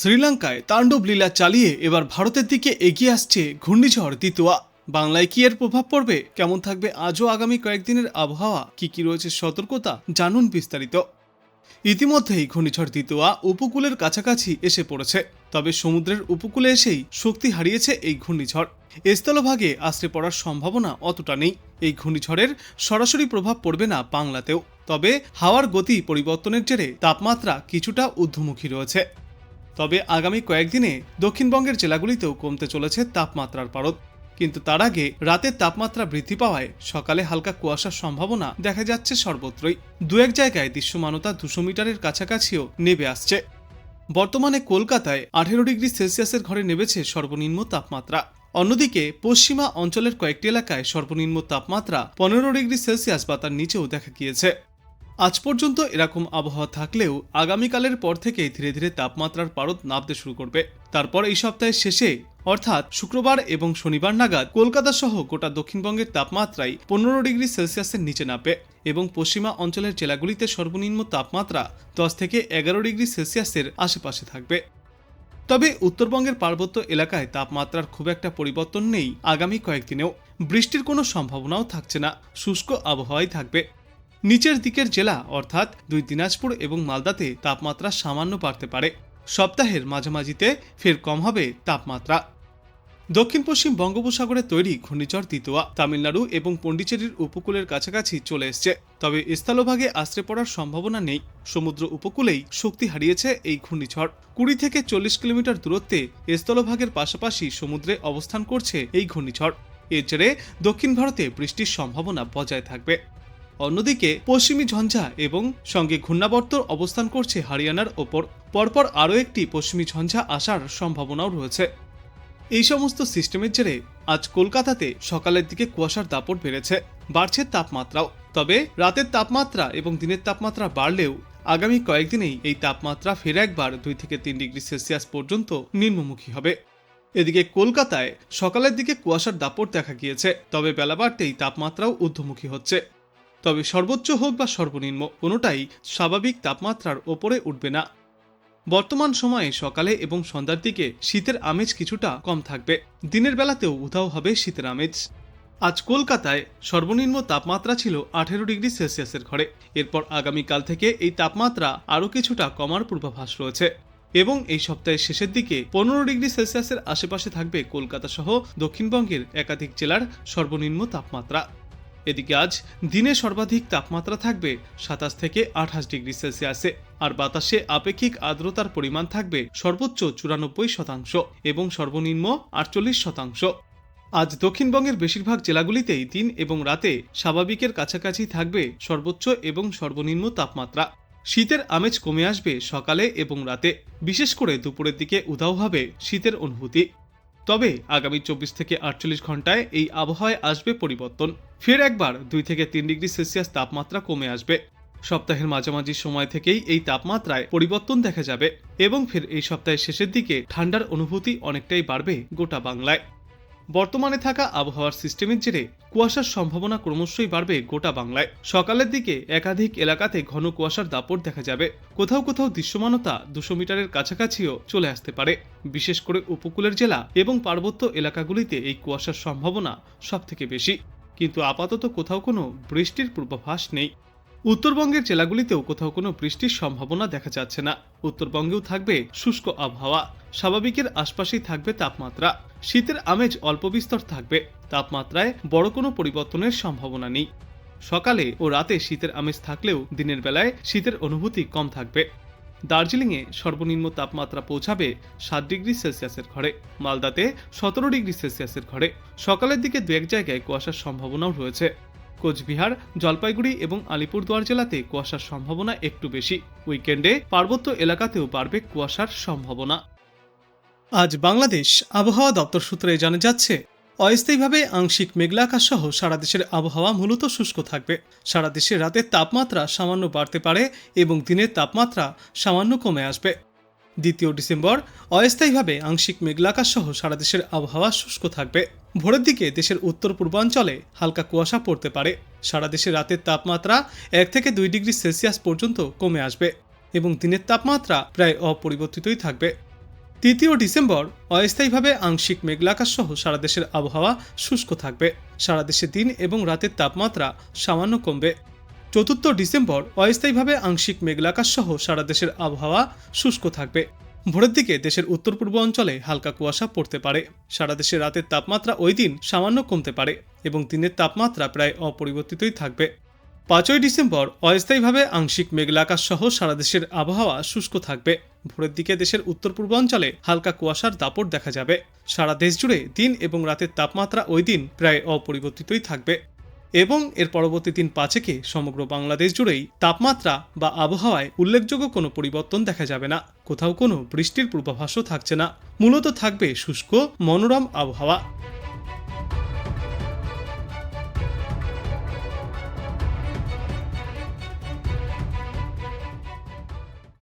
শ্রীলঙ্কায় তাণ্ডব লীলা চালিয়ে এবার ভারতের দিকে এগিয়ে আসছে ঘূর্ণিঝড় তিতুয়া। বাংলায় কি এর প্রভাব পড়বে? কেমন থাকবে আজও আগামী কয়েকদিনের আবহাওয়া? কি কি রয়েছে সতর্কতা? জানুন বিস্তারিত। ইতিমধ্যেই ঘূর্ণিঝড় তিতুয়া উপকূলের কাছাকাছি এসে পড়েছে। তবে সমুদ্রের উপকূলে এসেই শক্তি হারিয়েছে এই ঘূর্ণিঝড়। স্থলভাগে আশ্রে পড়ার সম্ভাবনা অতটা নেই। এই ঘূর্ণিঝড়ের সরাসরি প্রভাব পড়বে না বাংলাতেও। তবে হাওয়ার গতি পরিবর্তনের জেরে তাপমাত্রা কিছুটা ঊর্ধ্বমুখী রয়েছে। তবে আগামী কয়েকদিনে দক্ষিণবঙ্গের জেলাগুলিতেও কমতে চলেছে তাপমাত্রার পারদ। কিন্তু তার আগে রাতের তাপমাত্রা বৃদ্ধি পাওয়ায় সকালে হালকা কুয়াশার সম্ভাবনা দেখা যাচ্ছে সর্বত্রই। দু এক জায়গায় দৃশ্যমানতা দুশো মিটারের কাছাকাছিও নেমে আসছে। বর্তমানে কলকাতায় আঠেরো ডিগ্রি সেলসিয়াসের ঘরে নেমেছে সর্বনিম্ন তাপমাত্রা। অন্যদিকে পশ্চিমা অঞ্চলের কয়েকটি এলাকায় সর্বনিম্ন তাপমাত্রা পনেরো ডিগ্রি সেলসিয়াস বা তার নিচেও দেখা গিয়েছে। আজ পর্যন্ত এরকম আবহাওয়া থাকলেও আগামীকালের পর থেকে ধীরে ধীরে তাপমাত্রার পারদ নামতে শুরু করবে। তারপর এই সপ্তাহের শেষে অর্থাৎ শুক্রবার এবং শনিবার নাগাদ কলকাতা সহ গোটা দক্ষিণবঙ্গের তাপমাত্রায় পনেরো ডিগ্রি সেলসিয়াসের নিচে নামবে এবং পশ্চিমা অঞ্চলের জেলাগুলিতে সর্বনিম্ন তাপমাত্রা দশ থেকে এগারো ডিগ্রি সেলসিয়াসের আশেপাশে থাকবে। তবে উত্তরবঙ্গের পার্বত্য এলাকায় তাপমাত্রার খুব একটা পরিবর্তন নেই আগামী কয়েকদিনেও। বৃষ্টির কোনো সম্ভাবনাও থাকছে না। শুষ্ক আবহাওয়াই থাকবে। নিচের দিকের জেলা, অর্থাৎ দুই দিনাজপুর এবং মালদাতে তাপমাত্রা সামান্য বাড়তে পারে। সপ্তাহের মাঝামাঝিতে ফের কম হবে তাপমাত্রা। দক্ষিণ পশ্চিম বঙ্গোপসাগরে তৈরি ঘূর্ণিঝড় তিতোয়া তামিলনাড়ু এবং পন্ডিচেরির উপকূলের কাছাকাছি চলে এসছে। তবে স্থলভাগে আশ্রে পড়ার সম্ভাবনা নেই। সমুদ্র উপকূলেই শক্তি হারিয়েছে এই ঘূর্ণিঝড়। কুড়ি থেকে চল্লিশ কিলোমিটার দূরত্বে স্থলভাগের পাশাপাশি সমুদ্রে অবস্থান করছে এই ঘূর্ণিঝড়। এর জেরে দক্ষিণ ভারতে বৃষ্টির সম্ভাবনা বজায় থাকবে। অন্যদিকে পশ্চিমী ঝঞ্ঝা এবং সঙ্গে ঘূর্ণাবর্ত অবস্থান করছে হরিয়ানার ওপর। পরপর আরও একটি পশ্চিমী ঝঞ্ঝা আসার সম্ভাবনাও রয়েছে। এই সমস্ত সিস্টেমের জেরে আজ কলকাতাতে সকালের দিকে কুয়াশার দাপট বেড়েছে, বাড়ছে তাপমাত্রাও। তবে রাতের তাপমাত্রা এবং দিনের তাপমাত্রা বাড়লেও আগামী কয়েকদিনেই এই তাপমাত্রা ফের একবার দুই থেকে তিন ডিগ্রি সেলসিয়াস পর্যন্ত নিম্নমুখী হবে। এদিকে কলকাতায় সকালের দিকে কুয়াশার দাপট দেখা গিয়েছে, তবে বেলা বাড়তেই তাপমাত্রাও ঊর্ধ্বমুখী হচ্ছে। তবে সর্বোচ্চ হোক বা সর্বনিম্ন, কোনোটাই স্বাভাবিক তাপমাত্রার ওপরে উঠবে না। বর্তমান সময়ে সকালে এবং সন্ধ্যার দিকে শীতের আমেজ কিছুটা কম থাকবে। দিনের বেলাতেও উধাও হবে শীতের আমেজ। আজ কলকাতায় সর্বনিম্ন তাপমাত্রা ছিল আঠেরো ডিগ্রি সেলসিয়াসের ঘরে। এরপর আগামীকাল থেকে এই তাপমাত্রা আরও কিছুটা কমার পূর্বাভাস রয়েছে। এবং এই সপ্তাহের শেষের দিকে পনেরো ডিগ্রি সেলসিয়াসের আশেপাশে থাকবে কলকাতা সহ দক্ষিণবঙ্গের একাধিক জেলার সর্বনিম্ন তাপমাত্রা। এদিকে আজ দিনে সর্বাধিক তাপমাত্রা থাকবে সাতাশ থেকে আঠাশ ডিগ্রি সেলসিয়াসে, আর বাতাসে আপেক্ষিক আর্দ্রতার পরিমাণ থাকবে সর্বোচ্চ চুরানব্বই শতাংশ এবং সর্বনিম্ন আটচল্লিশ শতাংশ। আজ দক্ষিণবঙ্গের বেশিরভাগ জেলাগুলিতেই দিন এবং রাতে স্বাভাবিকের কাছাকাছি থাকবে সর্বোচ্চ এবং সর্বনিম্ন তাপমাত্রা। শীতের আমেজ কমে আসবে সকালে এবং রাতে। বিশেষ করে দুপুরের দিকে উধাও হবে শীতের অনুভূতি। তবে আগামী চব্বিশ থেকে আটচল্লিশ ঘন্টায় এই আবহাওয়ায় আসবে পরিবর্তন। ফের একবার দুই থেকে তিন ডিগ্রি সেলসিয়াস তাপমাত্রা কমে আসবে। সপ্তাহের মাঝামাঝি সময় থেকেই এই তাপমাত্রায় পরিবর্তন দেখা যাবে এবং ফের এই সপ্তাহের শেষের দিকে ঠান্ডার অনুভূতি অনেকটাই বাড়বে গোটা বাংলায়। বর্তমানে থাকা আবহাওয়ার সিস্টেমের জেরে কুয়াশার সম্ভাবনা ক্রমশই বাড়বে গোটা বাংলায়। সকালের দিকে একাধিক এলাকাতে ঘন কুয়াশার দাপট দেখা যাবে। কোথাও কোথাও দৃশ্যমানতা দুশো মিটারের কাছাকাছিও চলে আসতে পারে। বিশেষ করে উপকূলের জেলা এবং পার্বত্য এলাকাগুলিতে এই কুয়াশার সম্ভাবনা সব থেকে বেশি। কিন্তু আপাতত কোথাও কোনো বৃষ্টির পূর্বাভাস নেই। উত্তরবঙ্গের জেলাগুলিতেও কোথাও কোনো বৃষ্টির সম্ভাবনা দেখা যাচ্ছে না। উত্তরবঙ্গেও থাকবে শুষ্ক আবহাওয়া। স্বাভাবিকের আশপাশেই থাকবে তাপমাত্রা। শীতের আমেজ অল্প বিস্তর থাকবে। তাপমাত্রায় বড় কোনো পরিবর্তনের সম্ভাবনা নেই। সকালে ও রাতে শীতের আমেজ থাকলেও দিনের বেলায় শীতের অনুভূতি কম থাকবে। দার্জিলিংয়ে সর্বনিম্ন তাপমাত্রা পৌঁছাবে সাত ডিগ্রি সেলসিয়াসের ঘরে। মালদাতে সতেরো ডিগ্রি সেলসিয়াসের ঘরে। সকালের দিকে দু এক জায়গায় কুয়াশার সম্ভাবনাও রয়েছে। কোচবিহার, জলপাইগুড়ি এবং আলিপুরদুয়ার জেলাতে কুয়াশার সম্ভাবনা একটু বেশি। উইকেন্ডে পার্বত্য এলাকাতেও বাড়বে কুয়াশার সম্ভাবনা। আজ বাংলাদেশ আবহাওয়া দপ্তর সূত্রে জানা যাচ্ছে, অস্থায়ীভাবে আংশিক মেঘলা আকাশ সহ সারা দেশের আবহাওয়া মূলত শুষ্ক থাকবে। সারা দেশে রাতের তাপমাত্রা সামান্য বাড়তে পারে এবং দিনের তাপমাত্রা সামান্য কমে আসবে। দ্বিতীয় ডিসেম্বর, অস্থায়ীভাবে আংশিক মেঘলা আকাশ সহ সারা দেশের আবহাওয়া শুষ্ক থাকবে। ভোরের দিকে দেশের উত্তর পূর্বাঞ্চলে হালকা কুয়াশা পড়তে পারে। সারা দেশে রাতের তাপমাত্রা এক থেকে দুই ডিগ্রি সেলসিয়াস পর্যন্ত কমে আসবে এবং দিনের তাপমাত্রা প্রায় অপরিবর্তিতই থাকবে। তৃতীয় ডিসেম্বর অস্থায়ীভাবে আংশিক মেঘলাকাশ সহ সারা দেশের আবহাওয়া শুষ্ক থাকবে। সারা দেশে দিন এবং রাতের তাপমাত্রা সামান্য কমবে। চতুর্থ ডিসেম্বর অস্থায়ীভাবে আংশিক মেঘলাকাশ সহ সারা দেশের আবহাওয়া শুষ্ক থাকবে। ভোরের দিকে দেশের উত্তর পূর্ব অঞ্চলে হালকা কুয়াশা পড়তে পারে। সারা দেশে রাতের তাপমাত্রা ওই দিন সামান্য কমতে পারে এবং দিনের তাপমাত্রা প্রায় অপরিবর্তিতই থাকবে। পাঁচই ডিসেম্বর অস্থায়ীভাবে আংশিক মেঘলাকাশ সহ সারা দেশের আবহাওয়া শুষ্ক থাকবে। ভোরের দিকে দেশের উত্তর পূর্বাঞ্চলে হালকা কুয়াশার দাপট দেখা যাবে। সারা দেশ জুড়ে দিন এবং রাতের তাপমাত্রা ওই দিন প্রায় অপরিবর্তিতই থাকবে। এবং এর পরবর্তী দিন পাঁচেকে সমগ্র বাংলাদেশ জুড়েই তাপমাত্রা বা আবহাওয়ায় উল্লেখযোগ্য কোনো পরিবর্তন দেখা যাবে না। কোথাও কোনো বৃষ্টির পূর্বাভাসও থাকছে না। মূলত থাকবে শুষ্ক, মনোরম আবহাওয়া।